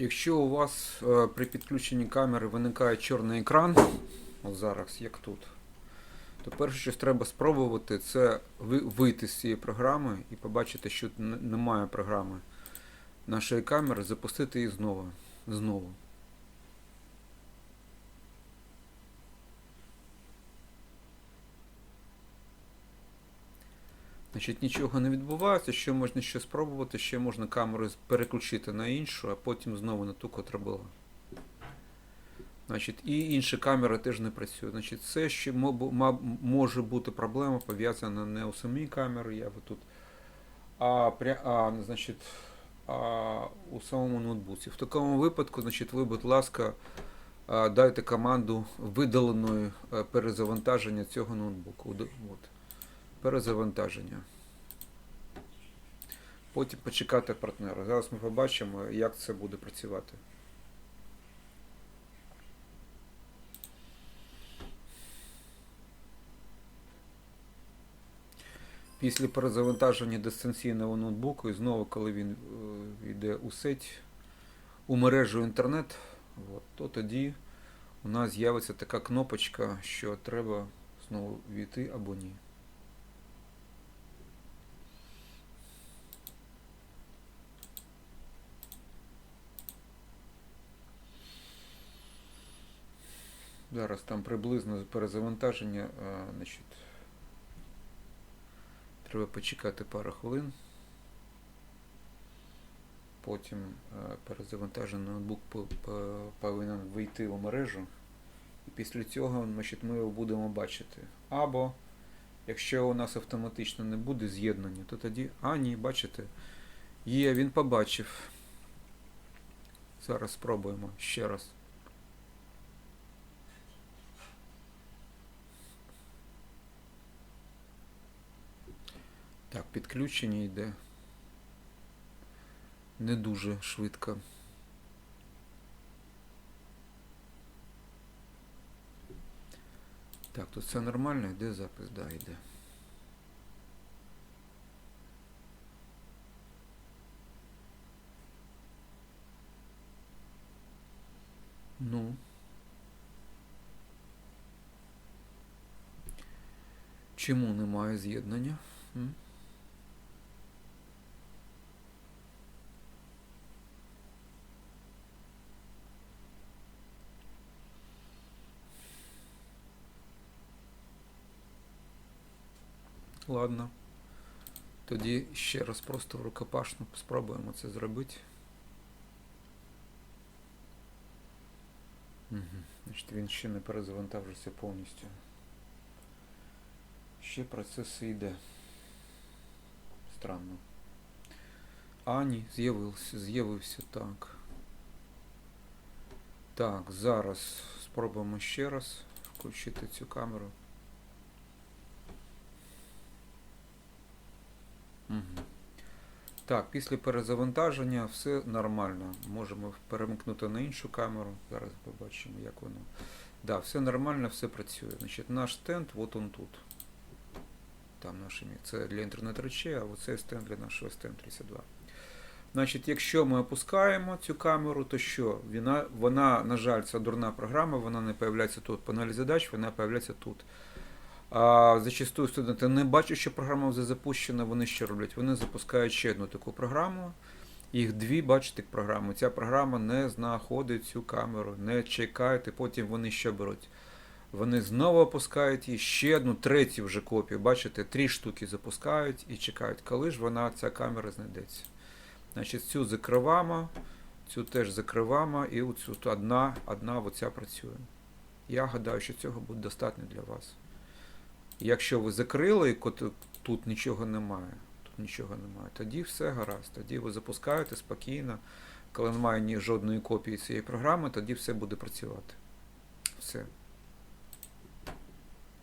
Якщо у вас е, при підключенні камери виникає чорний екран, от зараз, як тут, то перше, що треба спробувати, це вийти з цієї програми і побачити, що немає програми нашої камери, запустити її знову. знову. Значить, нічого не відбувається, ще можна ще спробувати, ще можна камеру переключити на іншу, а потім знову на ту, котра була. Значить, і інші камери теж не працюють. Значить, це ще може бути проблема пов'язана не у самій камері, я тут, а, а, значить, а у самому ноутбуці. В такому випадку, значить, ви, будь ласка, дайте команду видаленої е, перезавантаження цього ноутбуку. От. Перезавантаження. Потім почекати партнера. Зараз ми побачимо, як це буде працювати. Після перезавантаження дистанційного ноутбуку і знову, коли він е, йде у сеть, у мережу інтернет, то тоді у нас з'явиться така кнопочка, що треба знову війти або ні. Зараз там приблизно перезавантаження, а, значить, треба почекати пару хвилин. Потім перезавантажений ноутбук по- по- повинен вийти у мережу. І після цього значить, ми його будемо бачити. Або якщо у нас автоматично не буде з'єднання, то тоді. А, ні, бачите. Є, він побачив. Зараз спробуємо ще раз. Так, підключення йде не дуже швидко. Так, тут все нормально, йде запис, да, йде. Ну. Чому немає з'єднання? Ладно. Тоді ще раз просто в рукопашну спробуємо це зробити. Угу. Значить, він ще не перезавантажився повністю. Ще процес йде. Странно. А, ні, з'явився, з'явився так. Так, зараз спробуємо ще раз включити цю камеру. Так, після перезавантаження все нормально. Можемо перемкнути на іншу камеру. Зараз побачимо, як воно. Да, все нормально, все працює. Значить, наш стенд, от он тут. Там наше Це для інтернет-речей, а оцей стенд для нашого стенд 32. Значить, якщо ми опускаємо цю камеру, то що? Вона, вона, на жаль, це дурна програма, вона не появляється тут. Панель задач, вона появляється тут. А зачастую студенти не бачать, що програма вже запущена, вони що роблять? Вони запускають ще одну таку програму. Їх дві, бачите, програми. Ця програма не знаходить цю камеру, не чекають, і потім вони що беруть? Вони знову опускають і ще одну третю вже копію. Бачите, три штуки запускають і чекають, коли ж вона, ця камера знайдеться. Значить, цю закриваємо, цю теж закриваємо, і оцю одна, одна оця працює. Я гадаю, що цього буде достатньо для вас. Якщо ви закрили, тут нічого немає, тут нічого немає, тоді все гаразд. Тоді ви запускаєте спокійно, коли немає ні жодної копії цієї програми, тоді все буде працювати. Все.